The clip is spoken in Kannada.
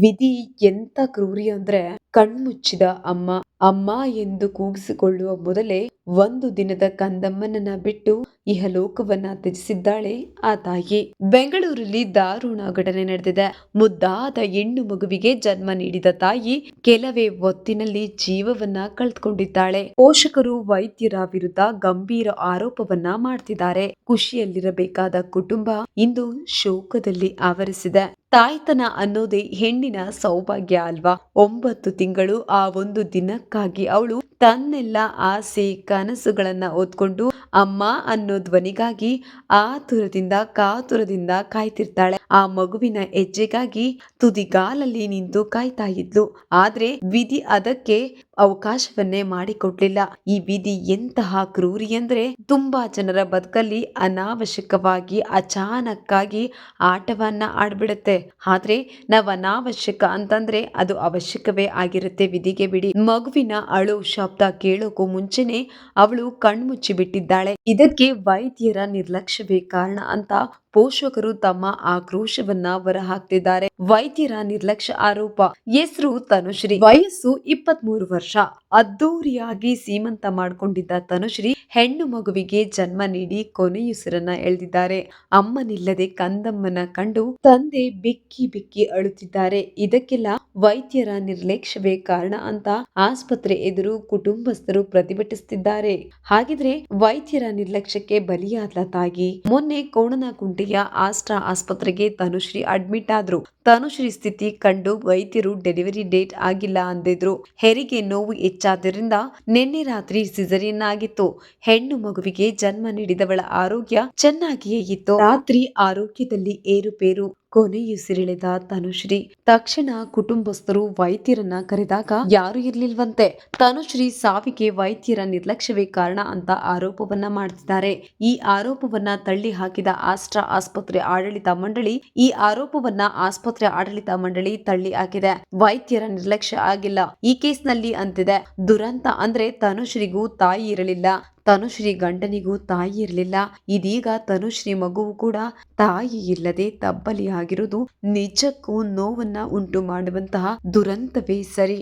ವಿಧಿ ಎಂತ ಕ್ರೂರಿ ಅಂದ್ರೆ ಕಣ್ಮುಚ್ಚಿದ ಅಮ್ಮ. ಅಮ್ಮ ಎಂದು ಕೂಗಿಸಿಕೊಳ್ಳುವ ಮೊದಲೇ ಒಂದು ದಿನದ ಕಂದಮ್ಮನನ್ನ ಬಿಟ್ಟು ಇಹಲೋಕವನ್ನ ತ್ಯಜಿಸಿದ್ದಾಳೆ ಆ ತಾಯಿ. ಬೆಂಗಳೂರಲ್ಲಿ ದಾರುಣ ಘಟನೆ ನಡೆದಿದೆ. ಮುದ್ದಾದ ಹೆಣ್ಣು ಮಗುವಿಗೆ ಜನ್ಮ ನೀಡಿದ ತಾಯಿ ಕೆಲವೇ ಹೊತ್ತಿನಲ್ಲಿ ಜೀವವನ್ನ ಕಳೆದುಕೊಂಡಿದ್ದಾಳೆ. ಪೋಷಕರು, ವೈದ್ಯರ ವಿರುದ್ಧ ಗಂಭೀರ ಆರೋಪವನ್ನ ಮಾಡ್ತಿದ್ದಾರೆ. ಖುಷಿಯಲ್ಲಿರಬೇಕಾದ ಕುಟುಂಬ ಇಂದು ಶೋಕದಲ್ಲಿ ಆವರಿಸಿದೆ. ತಾಯ್ತನ ಅನ್ನೋದೇ ಹೆಣ್ಣಿನ ಸೌಭಾಗ್ಯ ಅಲ್ವಾ? ಒಂಬತ್ತು ತಿಂಗಳು ಆ ಒಂದು ದಿನಕ್ಕಾಗಿ ಅವಳು ತನ್ನೆಲ್ಲ ಆಸೆ ಕನಸುಗಳನ್ನ ಓದ್ಕೊಂಡು ಅಮ್ಮ ಅನ್ನೋ ಧ್ವನಿಗಾಗಿ ಆತುರದಿಂದ ಕಾತುರದಿಂದ ಕಾಯ್ತಿರ್ತಾಳೆ. ಆ ಮಗುವಿನ ಹೆಜ್ಜೆಗಾಗಿ ತುದಿಗಾಲಲ್ಲಿ ನಿಂತು ಕಾಯ್ತಾ ಇದ್ಲು. ಆದ್ರೆ ವಿಧಿ ಅದಕ್ಕೆ ಅವಕಾಶವನ್ನೇ ಮಾಡಿಕೊಡ್ಲಿಲ್ಲ. ಈ ವಿಧಿ ಎಂತಹ ಕ್ರೂರಿ ಅಂದ್ರೆ ತುಂಬಾ ಜನರ ಬದುಕಲ್ಲಿ ಅನಾವಶ್ಯಕವಾಗಿ, ಅಚಾನಕ್ಕಾಗಿ ಆಟವನ್ನ ಆಡ್ಬಿಡುತ್ತೆ. ಆದ್ರೆ ನಾವ್ ಅನಾವಶ್ಯಕ ಅಂತಂದ್ರೆ ಅದು ಅವಶ್ಯಕವೇ ಆಗಿರುತ್ತೆ ವಿಧಿಗೆ ಬಿಡಿ. ಮಗುವಿನ ಅಳು ಶಬ್ದ ಕೇಳೋಕು ಮುಂಚೆನೆ ಅವಳು ಕಣ್ಮುಚ್ಚಿ ಬಿಟ್ಟಿದ್ದಾಳೆ ಇದಕ್ಕೆ ವೈದ್ಯರ ನಿರ್ಲಕ್ಷ್ಯವೇ ಕಾರಣ ಅಂತ ಪೋಷಕರು ತಮ್ಮ ಆಕ್ರೋಶವನ್ನ ಹೊರಹಾಕ್ತಿದ್ದಾರೆ. ವೈದ್ಯರ ನಿರ್ಲಕ್ಷ್ಯ ಆರೋಪ. ಹೆಸರು ತನುಶ್ರೀ. ವಯಸ್ಸು ಇಪ್ಪತ್ತ್ ಮೂರು ವರ್ಷ. ಅದ್ದೂರಿಯಾಗಿ ಸೀಮಂತ ಮಾಡಿಕೊಂಡಿದ್ದ ತನುಶ್ರೀ ಹೆಣ್ಣು ಮಗುವಿಗೆ ಜನ್ಮ ನೀಡಿ ಕೊನೆಯುಸಿರನ್ನ ಎಳೆದಿದ್ದಾರೆ. ಅಮ್ಮನಿಲ್ಲದೆ ಕಂದಮ್ಮನ ಕಂಡು ತಂದೆ ಬಿಕ್ಕಿ ಬಿಕ್ಕಿ ಅಳುತ್ತಿದ್ದಾರೆ. ಇದಕ್ಕೆಲ್ಲ ವೈದ್ಯರ ನಿರ್ಲಕ್ಷ್ಯವೇ ಕಾರಣ ಅಂತ ಆಸ್ಪತ್ರೆ ಎದುರು ಕುಟುಂಬಸ್ಥರು ಪ್ರತಿಭಟಿಸುತ್ತಿದ್ದಾರೆ. ಹಾಗಿದ್ರೆ ವೈದ್ಯರ ನಿರ್ಲಕ್ಷ್ಯಕ್ಕೆ ಬಲಿಯಾದ ತಾಗಿ ಮೊನ್ನೆ ಕೋಣನಕುಂಟೆಯ ಆಸ್ಟ್ರಾ ಆಸ್ಪತ್ರೆಗೆ ತನುಶ್ರೀ ಅಡ್ಮಿಟ್ ಆದ್ರು. ತನುಶ್ರೀ ಸ್ಥಿತಿ ಕಂಡು ವೈದ್ಯರು ಡೆಲಿವರಿ ಡೇಟ್ ಆಗಿಲ್ಲ ಅಂದಿದ್ರು. ಹೆರಿಗೆ ನೋವು ಹೆಚ್ಚಾದ್ದರಿಂದ ನಿನ್ನೆ ರಾತ್ರಿ ಸಿಜರಿಯನ್ ಆಗಿತ್ತು ಹೆಣ್ಣು ಮಗುವಿಗೆ ಜನ್ಮ ನೀಡಿದವಳ ಆರೋಗ್ಯ ಚೆನ್ನಾಗಿಯೇ ಇತ್ತು. ರಾತ್ರಿ ಆರೋಗ್ಯದಲ್ಲಿ ಏರುಪೇರು. ಕೊನೆಯುಸಿರೆಳೆದ ತನುಶ್ರೀ. ತಕ್ಷಣ ಕುಟುಂಬಸ್ಥರು ವೈದ್ಯರನ್ನ ಕರೆದಾಗ ಯಾರು ಇರ್ಲಿಲ್ವಂತೆ. ತನುಶ್ರೀ ಸಾವಿಗೆ ವೈದ್ಯರ ನಿರ್ಲಕ್ಷ್ಯವೇ ಕಾರಣ ಅಂತ ಆರೋಪವನ್ನ ಮಾಡ್ತಿದ್ದಾರೆ. ಈ ಆರೋಪವನ್ನ ತಳ್ಳಿ ಹಾಕಿದ ಆಸ್ಟ್ರಾ ಆಸ್ಪತ್ರೆ ಆಡಳಿತ ಮಂಡಳಿ, ಈ ಆರೋಪವನ್ನ ಆಸ್ಪತ್ರೆ ಆಡಳಿತ ಮಂಡಳಿ ತಳ್ಳಿ ಹಾಕಿದೆ. ವೈದ್ಯರ ನಿರ್ಲಕ್ಷ್ಯ ಆಗಿಲ್ಲ. ಈ ಕೇಸ್ನಲ್ಲಿ ಅಂತಿದೆ. ದುರಂತ ಅಂದ್ರೆ ತನುಶ್ರೀಗೂ ತಾಯಿ ಇರಲಿಲ್ಲ. ತನುಶ್ರೀ ಗಂಡನಿಗೂ ತಾಯಿ ಇರಲಿಲ್ಲ. ಇದೀಗ ತನುಶ್ರೀ ಮಗುವು ಕೂಡ ತಾಯಿ ಇಲ್ಲದೆ ತಬ್ಬಲಿಯಾಗಿರುವುದು ನಿಜಕ್ಕೂ ನೋವನ್ನ ಉಂಟು ಮಾಡುವಂತಹ ದುರಂತವೇ ಸರಿ.